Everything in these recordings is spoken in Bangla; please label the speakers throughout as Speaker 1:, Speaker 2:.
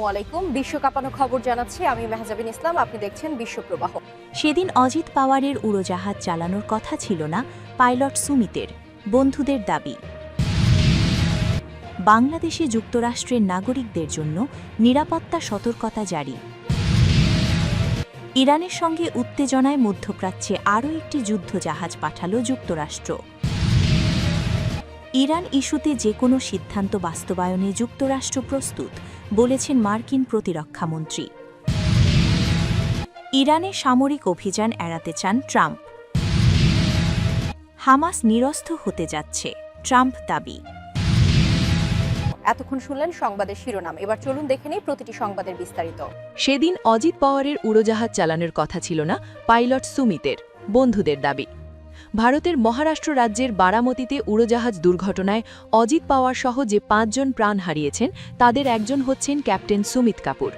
Speaker 1: আসসালামু আলাইকুম। বিশ্ব কাঁপানো খবর জানাচ্ছি আমি মেহজাবিন ইসলাম। আপনি দেখছেন বিশ্বপ্রবাহ
Speaker 2: সেদিন অজিত পাওয়ারের উড়োজাহাজ চালানোর কথা ছিল না পাইলট সুমিতের, বন্ধুদের দাবি। বাংলাদেশে যুক্তরাষ্ট্রের নাগরিকদের জন্য নিরাপত্তা সতর্কতা জারি। ইরানের সঙ্গে উত্তেজনায় মধ্যপ্রাচ্যে আরও একটি যুদ্ধ জাহাজ পাঠাল যুক্তরাষ্ট্র। ইরান ইস্যুতে যে কোনো সিদ্ধান্ত বাস্তবায়নে যুক্তরাষ্ট্র প্রস্তুত বলেছেন মার্কিন প্রতিরক্ষামন্ত্রী ইরানে সামরিক অভিযান এড়াতে চান ট্রাম্প। হামাস নিরস্ত হতে যাচ্ছে ট্রাম্প দাবি।
Speaker 1: এতক্ষণ শুনলেন সংবাদের শিরোনাম এবার চলুন দেখে নিই প্রতিটি সংবাদের বিস্তারিত।
Speaker 3: সেদিন অজিত পাওয়ারের উড়োজাহাজ চালানোর কথা ছিল না পাইলট সুমিতের বন্ধুদের দাবি। ভারতের মহারাষ্ট্র রাজ্যের বারামতিতে উড়োজাহাজ দুর্ঘটনায় অজিত পাওয়ার সহ যে পাঁচজন প্রাণ হারিয়েছেন, তাদের একজন হচ্ছেন ক্যাপ্টেন সুমিত কাপুর।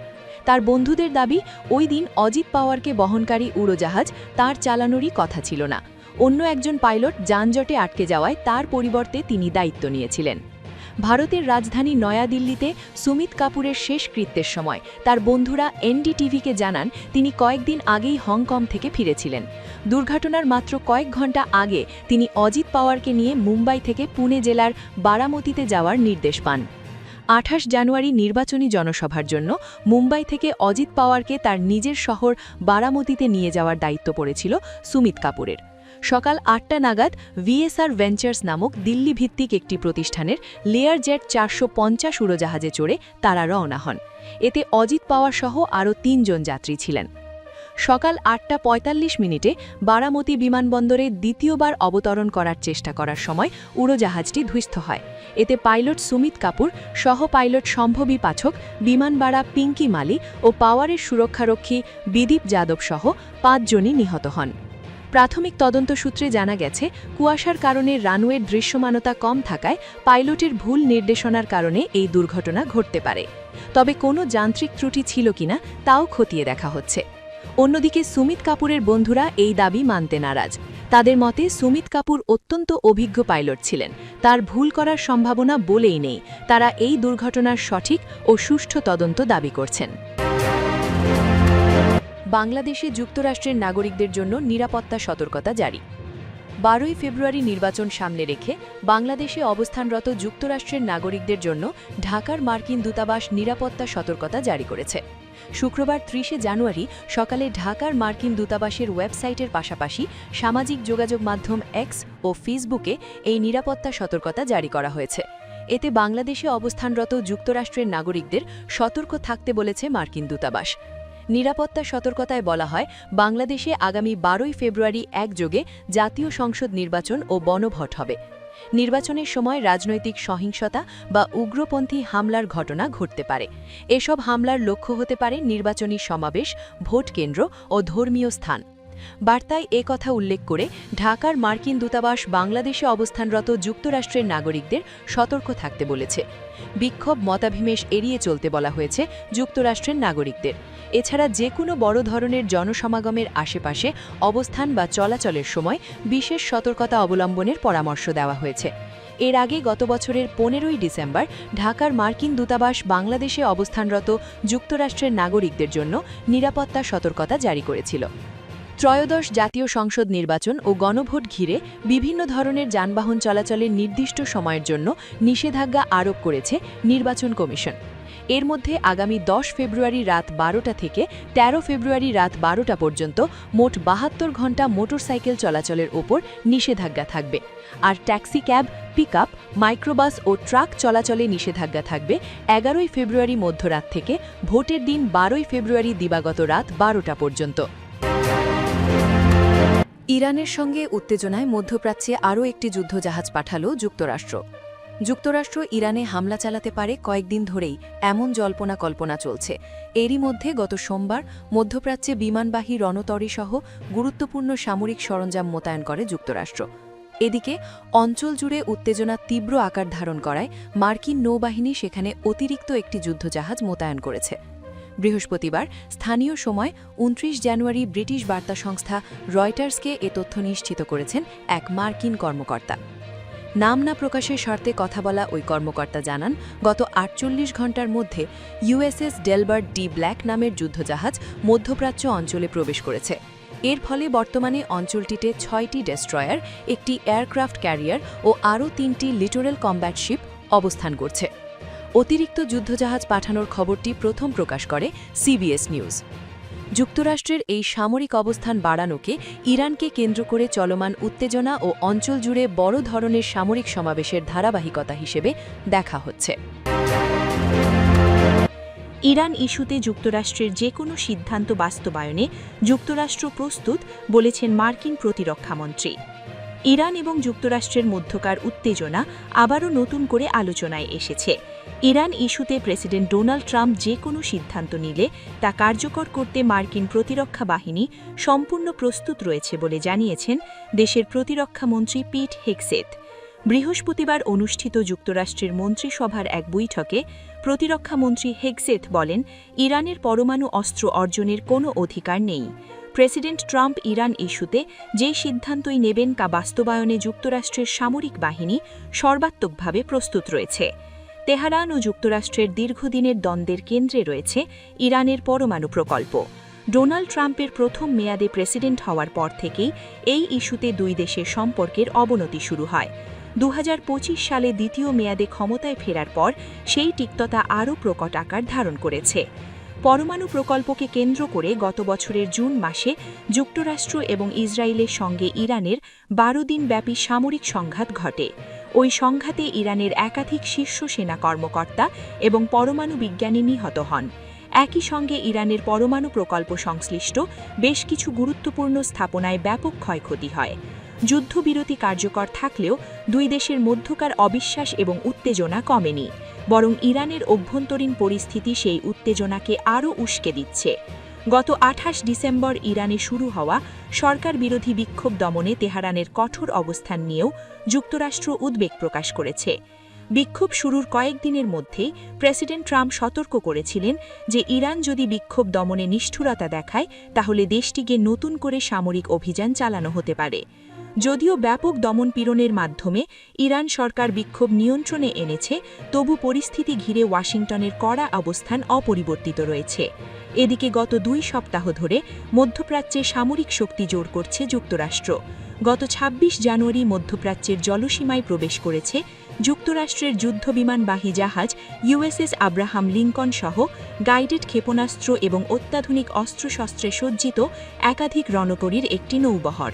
Speaker 3: তার বন্ধুদের দাবি, ওই দিন অজিত পাওয়ারকে বহনকারী উড়োজাহাজ তার চালানোরই কথা ছিল না। অন্য একজন পাইলট যানজটে আটকে যাওয়ায় তার পরিবর্তে তিনি দায়িত্ব নিয়েছিলেন। ভারতের রাজধানী নয়াদিল্লিতে সুমিত কাপুরের শেষ কৃত্যের সময়। তার বন্ধুরা এনডিটিভিকে জানান, তিনি কয়েকদিন আগেই হংকং থেকে ফিরেছিলেন। দুর্ঘটনার মাত্র কয়েক ঘণ্টা আগে তিনি অজিত পাওয়ারকে নিয়ে মুম্বাই থেকে পুনে জেলার বারামতিতে যাওয়ার নির্দেশ পান। আঠাশ জানুয়ারি নির্বাচনী জনসভার জন্য মুম্বাই থেকে অজিত পাওয়ারকে তার নিজের শহর বারামতিতে নিয়ে যাওয়ার দায়িত্ব পড়েছিল সুমিত কাপুরের। সকাল আটটা নাগাদ ভিএসআর ভেঞ্চার্স নামক দিল্লি ভিত্তিক একটি প্রতিষ্ঠানের লেয়ার জেট চারশো পঞ্চাশ উড়োজাহাজে চড়ে তারা রওনা হন। এতে অজিত পাওয়ার সহ আরও তিনজন যাত্রী ছিলেন। সকাল আটটা পঁয়তাল্লিশ মিনিটে বারামতি বিমানবন্দরে দ্বিতীয়বার অবতরণ করার চেষ্টা করার সময় উড়োজাহাজটি ধ্বস্ত হয়। এতে পাইলট সুমিত কাপুর সহ পাইলট সম্ভবী পাঠক বিমানবাড়া পিঙ্কি মালি ও পাওয়ারের সুরক্ষারক্ষী বিদীপ যাদব সহ পাঁচজনই নিহত হন। প্রাথমিক তদন্ত সূত্রে জানা গেছে, কুয়াশার কারণে রানওয়ের দৃশ্যমানতা কম থাকায় পাইলটের ভুল নির্দেশনার কারণে এই দুর্ঘটনা ঘটতে পারে। তবে কোনো যান্ত্রিক ত্রুটি ছিল কিনা তাও খতিয়ে দেখা হচ্ছে। অন্যদিকে সুমিত কাপুরের বন্ধুরা এই দাবি মানতে নারাজ। তাদের মতে, সুমিত কাপুর অত্যন্ত অভিজ্ঞ পাইলট ছিলেন। তার ভুল করার সম্ভাবনা বলেই নেই। তারা এই দুর্ঘটনার সঠিক ও সুষ্ঠু তদন্ত দাবি করছেন। বাংলাদেশে যুক্তরাষ্ট্রের নাগরিকদের জন্য নিরাপত্তা সতর্কতা জারি। বারোই ফেব্রুয়ারি নির্বাচন সামনে রেখে বাংলাদেশে অবস্থানরত যুক্তরাষ্ট্রের নাগরিকদের জন্য ঢাকার মার্কিন দূতাবাস নিরাপত্তা সতর্কতা জারি করেছে। শুক্রবার ত্রিশে জানুয়ারি সকালে ঢাকার মার্কিন দূতাবাসের ওয়েবসাইটের পাশাপাশি সামাজিক যোগাযোগ মাধ্যম এক্স ও ফেসবুকে এই নিরাপত্তা সতর্কতা জারি করা হয়েছে। এতে বাংলাদেশে অবস্থানরত যুক্তরাষ্ট্রের নাগরিকদের সতর্ক থাকতে বলেছে মার্কিন দূতাবাস। নিরাপত্তা সতর্কতায় বলা হয়, বাংলাদেশে আগামী বারোই ফেব্রুয়ারি একযোগে জাতীয় সংসদ নির্বাচন ও বনভট হবে। নির্বাচনের সময় রাজনৈতিক সহিংসতা বা উগ্রপন্থী হামলার ঘটনা ঘটতে পারে। এসব হামলার লক্ষ্য হতে পারে নির্বাচনী সমাবেশ, ভোট কেন্দ্র ও ধর্মীয় স্থান। বার্তায় এ কথা উল্লেখ করে ঢাকার মার্কিন দূতাবাস বাংলাদেশে অবস্থানরত যুক্তরাষ্ট্রের নাগরিকদের সতর্ক থাকতে বলেছে। বিক্ষোভ মতাভিমেষ এড়িয়ে চলতে বলা হয়েছে যুক্তরাষ্ট্রের নাগরিকদের। এছাড়া যে কোনো বড় ধরনের জনসমাগমের আশেপাশে অবস্থান বা চলাচলের সময় বিশেষ সতর্কতা অবলম্বনের পরামর্শ দেওয়া হয়েছে। এর আগে গত বছরের পনেরোই ডিসেম্বর ঢাকার মার্কিন দূতাবাস বাংলাদেশে অবস্থানরত যুক্তরাষ্ট্রের নাগরিকদের জন্য নিরাপত্তা সতর্কতা জারি করেছিল। ত্রয়োদশ জাতীয় সংসদ নির্বাচন ও গণভোট ঘিরে বিভিন্ন ধরনের যানবাহন চলাচলের নির্দিষ্ট সময়ের জন্য নিষেধাজ্ঞা আরোপ করেছে নির্বাচন কমিশন। এর মধ্যে আগামী দশ ফেব্রুয়ারি রাত বারোটা থেকে ১৩ ফেব্রুয়ারি রাত বারোটা পর্যন্ত মোট বাহাত্তর ঘণ্টা মোটরসাইকেল চলাচলের ওপর নিষেধাজ্ঞা থাকবে। আর ট্যাক্সি ক্যাব, পিকআপ, মাইক্রোবাস ও ট্রাক চলাচলে নিষেধাজ্ঞা থাকবে এগারোই ফেব্রুয়ারি মধ্যরাত থেকে ভোটের দিন বারোই ফেব্রুয়ারি দিবাগত রাত বারোটা পর্যন্ত। ইরানের সঙ্গে উত্তেজনায় মধ্যপ্রাচ্যে আরও একটি যুদ্ধজাহাজ পাঠাল যুক্তরাষ্ট্র। যুক্তরাষ্ট্র ইরানে হামলা চালাতে পারে কয়েকদিন ধরেই, এমন জল্পনা কল্পনা চলছে। এরই মধ্যে গত সোমবার মধ্যপ্রাচ্যে বিমানবাহী রণতরীসহ গুরুত্বপূর্ণ সামরিক সরঞ্জাম মোতায়েন করে যুক্তরাষ্ট্র। এদিকে, অঞ্চল জুড়ে উত্তেজনা তীব্র আকার ধারণ করায় মার্কিন নৌবাহিনী সেখানে অতিরিক্ত একটি যুদ্ধজাহাজ মোতায়েন করেছে। বৃহস্পতিবার, স্থানীয় সময় উনত্রিশ জানুয়ারি ব্রিটিশ বার্তা সংস্থা রয়টার্সকে এ তথ্য নিশ্চিত করেছেন এক মার্কিন কর্মকর্তা। নাম না প্রকাশের শর্তে কথা বলা ওই কর্মকর্তা জানান, গত আটচল্লিশ ঘণ্টার মধ্যে ইউএসএস ডেলবার্ট ডি ব্ল্যাক নামের যুদ্ধজাহাজ মধ্যপ্রাচ্য অঞ্চলে প্রবেশ করেছে। এর ফলে বর্তমানে অঞ্চলটিতে ছয়টি ডেস্ট্রয়ার, একটি এয়ারক্রাফট ক্যারিয়ার ও আরও তিনটি লিটোরাল কম্ব্যাট শিপ অবস্থান করছে। অতিরিক্ত যুদ্ধজাহাজ পাঠানোর খবরটি প্রথম প্রকাশ করে সিবিএস নিউজ। যুক্তরাষ্ট্রের এই সামরিক অবস্থান বাড়ানোকে ইরানকে কেন্দ্র করে চলমান উত্তেজনা ও অঞ্চল জুড়ে বড় ধরনের সামরিক সমাবেশের ধারাবাহিকতা হিসেবে দেখা হচ্ছে।
Speaker 2: ইরান ইস্যুতে যুক্তরাষ্ট্রের যে কোনো সিদ্ধান্ত বাস্তবায়নে যুক্তরাষ্ট্র প্রস্তুত বলেছেন মার্কিন প্রতিরক্ষামন্ত্রী ইরান এবং যুক্তরাষ্ট্রের মধ্যকার উত্তেজনা আবারও নতুন করে আলোচনায় এসেছে। ইরান ইস্যুতে প্রেসিডেন্ট ডোনাল্ড ট্রাম্প যে কোনো সিদ্ধান্ত নিলে তা কার্যকর করতে মার্কিন প্রতিরক্ষা বাহিনী সম্পূর্ণ প্রস্তুত রয়েছে বলে জানিয়েছেন দেশের প্রতিরক্ষামন্ত্রী পিট হেক্সেথ বৃহস্পতিবার অনুষ্ঠিত যুক্তরাষ্ট্রের মন্ত্রিসভার এক বৈঠকে প্রতিরক্ষামন্ত্রী হেগসেথ বলেন, ইরানের পরমাণু অস্ত্র অর্জনের কোনো অধিকার নেই। প্রেসিডেন্ট ট্রাম্প ইরান ইস্যুতে যে সিদ্ধান্তই নেবেন তা বাস্তবায়নে যুক্তরাষ্ট্রের সামরিক বাহিনী সর্বাত্মকভাবে প্রস্তুত রয়েছে। তেহরান ও যুক্তরাষ্ট্রের দীর্ঘদিনের দ্বন্দ্বের কেন্দ্রে রয়েছে ইরানের পরমাণু প্রকল্প। ডোনাল্ড ট্রাম্পের প্রথম মেয়াদে প্রেসিডেন্ট হওয়ার পর থেকেই এই ইস্যুতে দুই দেশের সম্পর্কের অবনতি শুরু হয়। দু হাজার পঁচিশ সালে দ্বিতীয় মেয়াদে ক্ষমতায় ফেরার পর সেই তিক্ততা আরও প্রকট আকার ধারণ করেছে। পরমাণু প্রকল্পকে কেন্দ্র করে গত বছরের জুন মাসে যুক্তরাষ্ট্র এবং ইসরায়েলের সঙ্গে ইরানের বারো দিনব্যাপী সামরিক সংঘাত ঘটে। ওই সংঘাতে ইরানের একাধিক শীর্ষ সেনা কর্মকর্তা এবং পরমাণু বিজ্ঞানী নিহত হন। একই সঙ্গে ইরানের পরমাণু প্রকল্প সংশ্লিষ্ট বেশ কিছু গুরুত্বপূর্ণ স্থাপনায় ব্যাপক ক্ষয়ক্ষতি হয়। যুদ্ধবিরতি কার্যকর থাকলেও দুই দেশের মধ্যকার অবিশ্বাস এবং উত্তেজনা কমেনি, বরং ইরানের অভ্যন্তরীণ পরিস্থিতি সেই উত্তেজনাকে আরও উস্কে দিচ্ছে। গত আঠাশ ডিসেম্বর ইরানে শুরু হওয়া সরকার বিরোধী বিক্ষোভ দমনে তেহারানের কঠোর অবস্থান নিয়েও যুক্তরাষ্ট্র উদ্বেগ প্রকাশ করেছে। বিক্ষোভ শুরুর কয়েকদিনের মধ্যেই প্রেসিডেন্ট ট্রাম্প সতর্ক করেছিলেন যে ইরান যদি বিক্ষোভ দমনে নিষ্ঠুরতা দেখায়, তাহলে দেশটিকে নতুন করে সামরিক অভিযান চালানো হতে পারে। যদিও ব্যাপক দমনপীড়নের মাধ্যমে ইরান সরকার বিক্ষোভ নিয়ন্ত্রণে এনেছে, তবু পরিস্থিতি ঘিরে ওয়াশিংটনের কড়া অবস্থান অপরিবর্তিত রয়েছে। এদিকে গত দুই সপ্তাহ ধরে মধ্যপ্রাচ্যে সামরিক শক্তি জোর করছে যুক্তরাষ্ট্র। গত ২৬ জানুয়ারি মধ্যপ্রাচ্যের জলসীমায় প্রবেশ করেছে যুক্তরাষ্ট্রের যুদ্ধবিমানবাহী জাহাজ ইউএসএস আব্রাহাম লিঙ্কন সহ গাইডেড ক্ষেপণাস্ত্র এবং অত্যাধুনিক অস্ত্রশস্ত্রে সজ্জিত একাধিক রণকরীর একটি নৌবহর।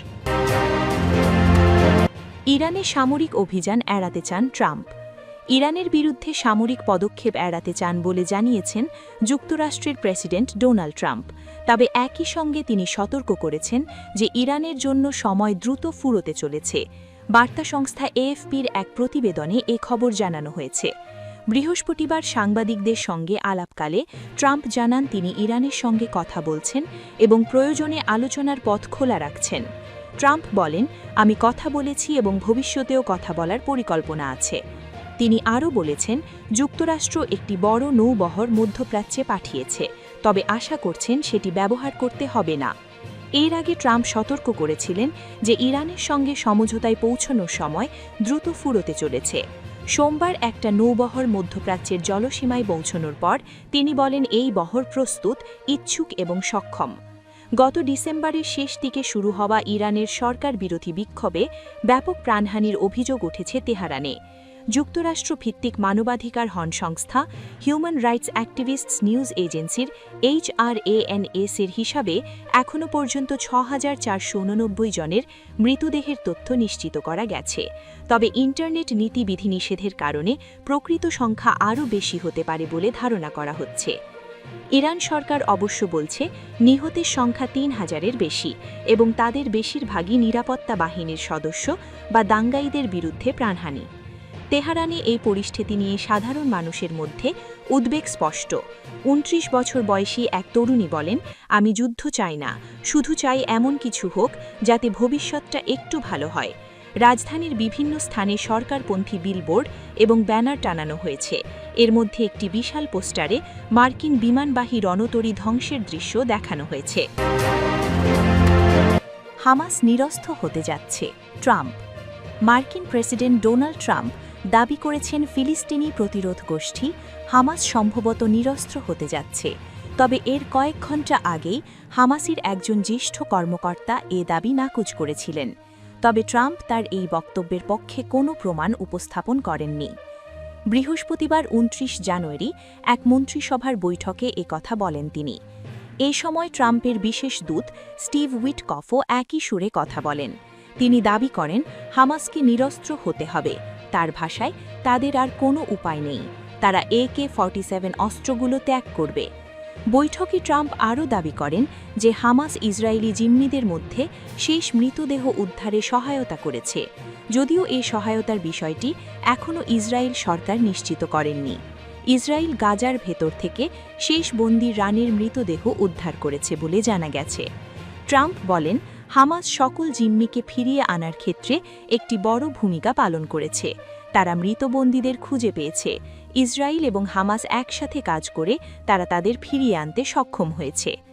Speaker 2: ইরানে সামরিক অভিযান এড়াতে চান ট্রাম্প। ইরানের বিরুদ্ধে সামরিক পদক্ষেপ এড়াতে চান বলে জানিয়েছেন যুক্তরাষ্ট্রের প্রেসিডেন্ট ডোনাল্ড ট্রাম্প। তবে একই সঙ্গে তিনি সতর্ক করেছেন যে ইরানের জন্য সময় দ্রুত ফুরোতে চলেছে। বার্তা সংস্থা এএফপির এক প্রতিবেদনে এ খবর জানানো হয়েছে। বৃহস্পতিবার সাংবাদিকদের সঙ্গে আলাপকালে ট্রাম্প জানান তিনি ইরানের সঙ্গে কথা বলছেন এবং প্রয়োজনে আলোচনার পথ খোলা রাখছেন। ট্রাম্প বলেন, আমি কথা বলেছি এবং ভবিষ্যতেও কথা বলার পরিকল্পনা আছে। তিনি আরও বলেছেন, যুক্তরাষ্ট্র একটি বড় নৌবহর মধ্যপ্রাচ্যে পাঠিয়েছে, তবে আশা করছেন সেটি ব্যবহার করতে হবে না। এর আগে ট্রাম্প সতর্ক করেছিলেন যে ইরানের সঙ্গে সমঝোতায় পৌঁছানোর সময় দ্রুত ফুরোতে চলেছে। সোমবার একটা নৌবহর মধ্যপ্রাচ্যের জলসীমায় পৌঁছানোর পর তিনি বলেন, এই বহর প্রস্তুত, ইচ্ছুক এবং সক্ষম। গত ডিসেম্বরের শেষ দিকে শুরু হওয়া ইরানের সরকার বিরোধী বিক্ষোভে ব্যাপক প্রাণহানির অভিযোগ উঠেছে তেহারানে। যুক্তরাষ্ট্র ভিত্তিক মানবাধিকার হন সংস্থা হিউম্যান রাইটস অ্যাক্টিভিস্টস নিউজ এজেন্সির এইচআরএএনএস এর হিসাবে এখনও পর্যন্ত ছ হাজার জনের মৃতদেহের তথ্য নিশ্চিত করা গেছে। তবে ইন্টারনেট নীতি বিধিনিষেধের কারণে প্রকৃত সংখ্যা আরও বেশি হতে পারে বলে ধারণা করা হচ্ছে। ইরান সরকার অবশ্য বলছে, নিহতের সংখ্যা তিন হাজারের বেশি এবং তাদের বেশিরভাগই নিরাপত্তা বাহিনীর সদস্য বা দাঙ্গাইদের বিরুদ্ধে প্রাণহানি। তেহারানে এই পরিস্থিতি নিয়ে সাধারণ মানুষের মধ্যে উদ্বেগ স্পষ্ট। উনত্রিশ বছর বয়সী এক তরুণী বলেন, আমি যুদ্ধ চাই না, শুধু চাই এমন কিছু হোক যাতে ভবিষ্যৎটা একটু ভালো হয়। রাজধানীর বিভিন্ন স্থানে সরকারপন্থী বিলবোর্ড এবং ব্যানার টানানো হয়েছে। এর মধ্যে একটি বিশাল পোস্টারে মার্কিন বিমানবাহী রণতরী ধ্বংসের দৃশ্য দেখানো হয়েছে। হামাস নিরস্ত হতে যাচ্ছে, ট্রাম্প। মার্কিন প্রেসিডেন্ট ডোনাল্ড ট্রাম্প দাবি করেছেন ফিলিস্তিনি প্রতিরোধ গোষ্ঠী হামাস সম্ভবত নিরস্ত্র হতে যাচ্ছে। তবে এর কয়েক ঘণ্টা আগেই হামাসির একজন জ্যেষ্ঠ কর্মকর্তা এ দাবি নাকচ করেছিলেন। তবে ট্রাম্প তার এই বক্তব্যের পক্ষে কোনো প্রমাণ উপস্থাপন করেননি। বৃহস্পতিবার উনত্রিশ জানুয়ারি এক মন্ত্রিসভার বৈঠকে কথা বলেন তিনি। এই সময় ট্রাম্পের বিশেষ দূত স্টিভ উইটকফও একই সুরে কথা বলেন। তিনি দাবি করেন, হামাসকে নিরস্ত্র হতে হবে। তার ভাষায় তাদের আর কোনো উপায় নেই। তারা এ কে ফর্টি অস্ত্রগুলো ত্যাগ করবে। বৈঠকে ট্রাম্প আরও দাবি করেন যে হামাস ইসরায়েলি জিম্মিদের মধ্যে শেষ মৃতদেহ উদ্ধারে সহায়তা করেছে। যদিও এই সহায়তার বিষয়টি এখনও ইসরায়েল সরকার নিশ্চিত করেননি। ইসরায়েল গাজার ভেতর থেকে শেষ বন্দি রানীর মৃতদেহ উদ্ধার করেছে বলে জানা গেছে। ট্রাম্প বলেন, হামাস সকল জিম্মিকে ফিরিয়ে আনার ক্ষেত্রে একটি বড় ভূমিকা পালন করেছে। তারা মৃত বন্দীদের খুঁজে পেয়েছে। ইসরায়েল এবং হামাস একসাথে কাজ করে তারা তাদের ফিরিয়ে আনতে সক্ষম হয়েছে।